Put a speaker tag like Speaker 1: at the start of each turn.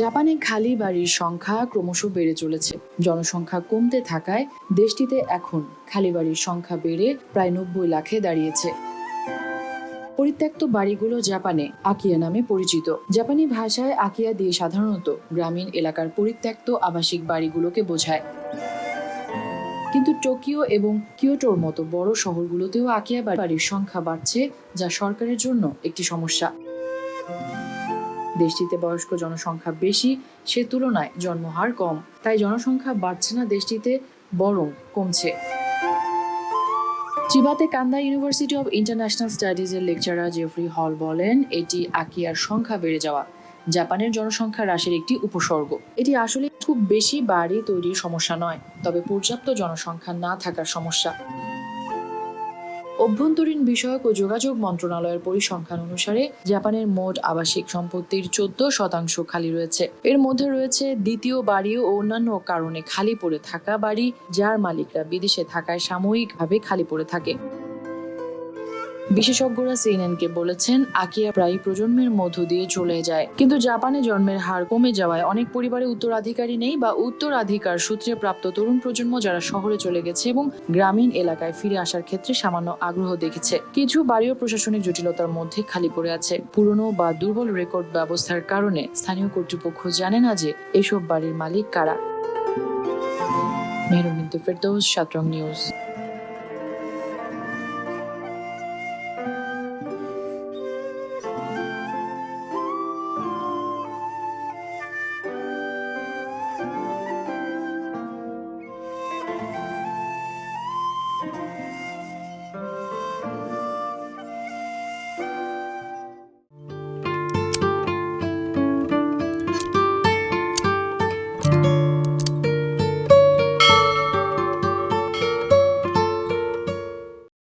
Speaker 1: জাপানে খালি বাড়ির সংখ্যা ক্রমশ বেড়ে চলেছে। জনসংখ্যা কমতে থাকায় দেশটিতে এখন খালি বাড়ির সংখ্যা বেড়ে প্রায় নব্বই লাখে দাঁড়িয়েছে। পরিত্যক্ত বাড়িগুলো জাপানে আকিয়া নামে পরিচিত। জাপানি ভাষায় আকিয়া দিয়ে সাধারণত গ্রামীণ এলাকার পরিত্যক্ত আবাসিক বাড়িগুলোকে বোঝায়। কিন্তু টোকিও এবং কিয়োটোর মতো বড় শহরগুলোতেও আকিয়া বাড়ির সংখ্যা বাড়ছে, যা সরকারের জন্য একটি সমস্যা। দেশটিতে বয়স্ক জনসংখ্যা বেশি, সে তুলনায় জন্মহার কম। তাই জনসংখ্যা বাড়ছে না দেশটিতে, বরং কমছে। চিবাতে কান্দা ইউনিভার্সিটি অব ইন্টারন্যাশনাল স্টাডিজের লেকচারার জেফরি হল বলেন, এটি আকিয়ার সংখ্যা বেড়ে যাওয়া। জাপানের জনসংখ্যা হ্রাসের একটি উপসর্গ। এটি আসলে খুব বেশি বাড়ি তৈরির সমস্যা নয়, তবে পর্যাপ্ত জনসংখ্যা না থাকার সমস্যা। অভ্যন্তরীণ বিষয়ক ও যোগাযোগ মন্ত্রণালয়ের পরিসংখ্যান অনুসারে জাপানের মোট আবাসিক সম্পত্তির চোদ্দ শতাংশ খালি রয়েছে। এর মধ্যে রয়েছে দ্বিতীয় বাড়ি ও অন্যান্য কারণে খালি পড়ে থাকা বাড়ি, যার মালিকরা বিদেশে থাকায় সাময়িকভাবে খালি পড়ে থাকে। বিশেষজ্ঞরা সিএনএনকে বলেছেন, আকিয়া প্রায় প্রজন্মের মধ্য দিয়ে চলে যায়। কিন্তু জাপানে জন্মের হার কমে যাওয়ায় অনেক পরিবারে উত্তরাধিকারী নেই বা উত্তরাধিকার সূত্রে প্রাপ্ত তরুণ প্রজন্ম যারা শহরে চলে গেছে এবং গ্রামীণ এলাকায় ফিরে আসার ক্ষেত্রে সামান্য আগ্রহ দেখেছে। কিছু বাড়িও প্রশাসনিক জটিলতার মধ্যে খালি পড়ে আছে। পুরনো বা দুর্বল রেকর্ড ব্যবস্থার কারণে স্থানীয় কর্তৃপক্ষ জানে না যে এসব বাড়ির মালিক কারা। মেহরুম বিন্তু ফেরদৌস, সাতরং নিউজ।